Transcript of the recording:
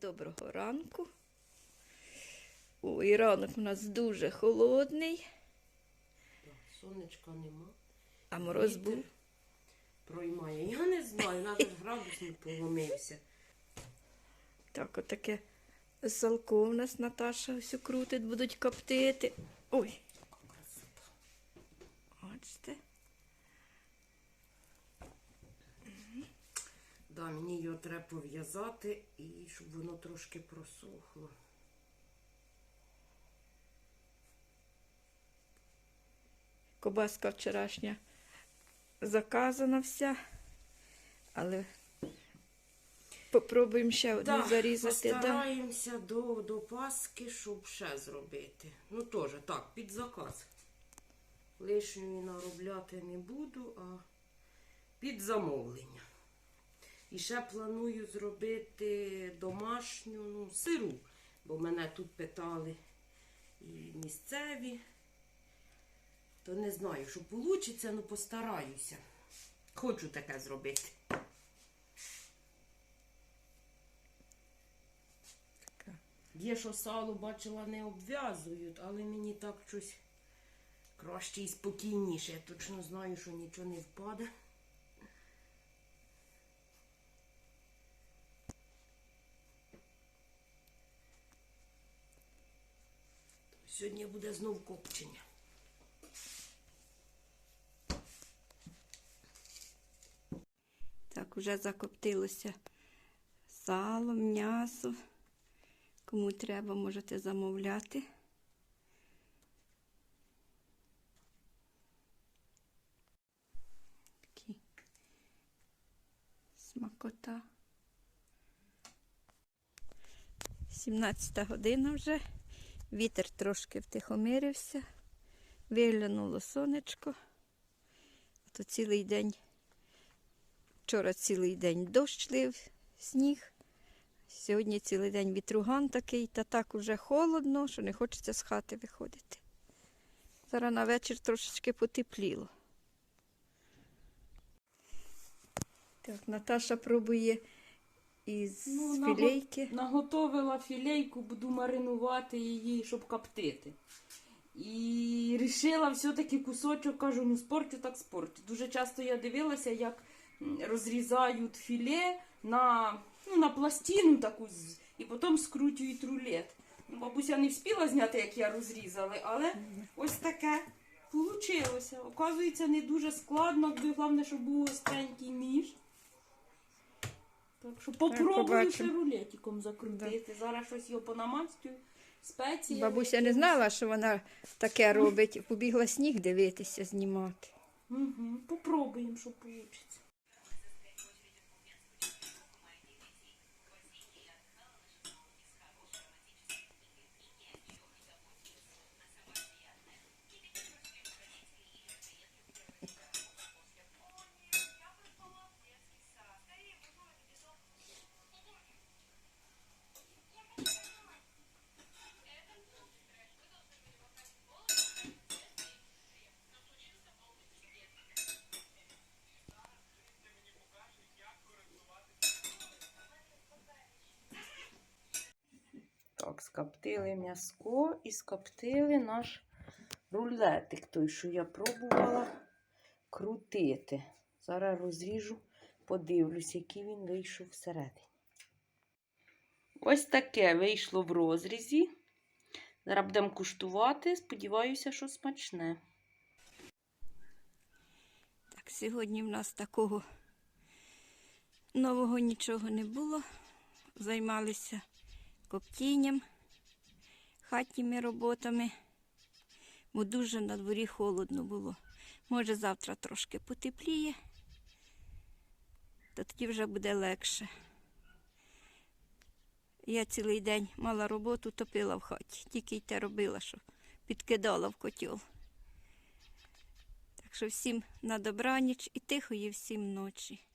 доброго ранку. Ой, ранок у нас дуже холодний, Так, Сонечка нема. а мороз Вітер був. Проймає. Я не знаю, навіть градусник поломився. Так, отаке салко у нас Наташа ось крутить, будуть коптити. Ой, Красота. бачите. Да, мені його треба пов'язати і щоб воно трошки просохло. Кобаска вчорашня заказана вся, але попробуємо ще одну Так, зарізати. Да. до, до Паски, щоб ще зробити. Ну теж так, під заказ. Лишньої наробляти не буду, а під замовлення. І ще планую зробити домашню ну, сиру, бо мене тут питали і місцеві. То не знаю, що вийде, ну постараюся. Хочу таке зробити. Є, що сало бачила, не обв'язують, але мені так щось краще і спокійніше. Я точно знаю, що нічого не впаде. Сьогодні буде знов копчення. Так, уже закоптилося сало, м'ясо. Кому треба, можете замовляти. Такі смакота. 17 година вже. Вітер трошки втихомирився. Виглянуло сонечко. А то цілий день Вчора цілий день дощ лив, сніг. Сьогодні цілий день вітруган такий, та так уже холодно, що не хочеться з хати виходити. Зараз на вечір трошечки потепліло. Так, Наташа пробує із Ну, філейки. Наготовила філейку, буду маринувати її, щоб коптити. І рішила все-таки кусочок, кажу, ну спорчу так спорчу. Дуже часто я дивилася, як розрізають філе на, ну, на пластину таку і потім скручують рулет. Ну, бабуся не встигла зняти, як я розрізала, але ось таке вийшло. Оказується, не дуже складно, головне, щоб був остренький ніж. Що попробую побачимо. ще рулетиком закрутити. Зараз щось його понамастю. Спеції. Бабуся не знала, що вона таке робить. Побігла сніг дивитися, знімати. Угу. Попробуємо, що вийде. Так, скоптили м'яско і скоптили наш рулетик, той, що я пробувала крутити. Зараз розріжу, подивлюсь, який він вийшов всередині. Ось таке вийшло в розрізі. Зараз будемо куштувати. Сподіваюся, що смачне. Так, сьогодні в нас такого нового нічого не було. Займалися коптінням, хатніми роботами, бо дуже на дворі холодно було. Може, завтра трошки потепліє, то тоді вже буде легше. Я цілий день мала роботу, топила в хаті, тільки й те робила, що підкидала в котел. Так що всім на добраніч і тихої всім ночі.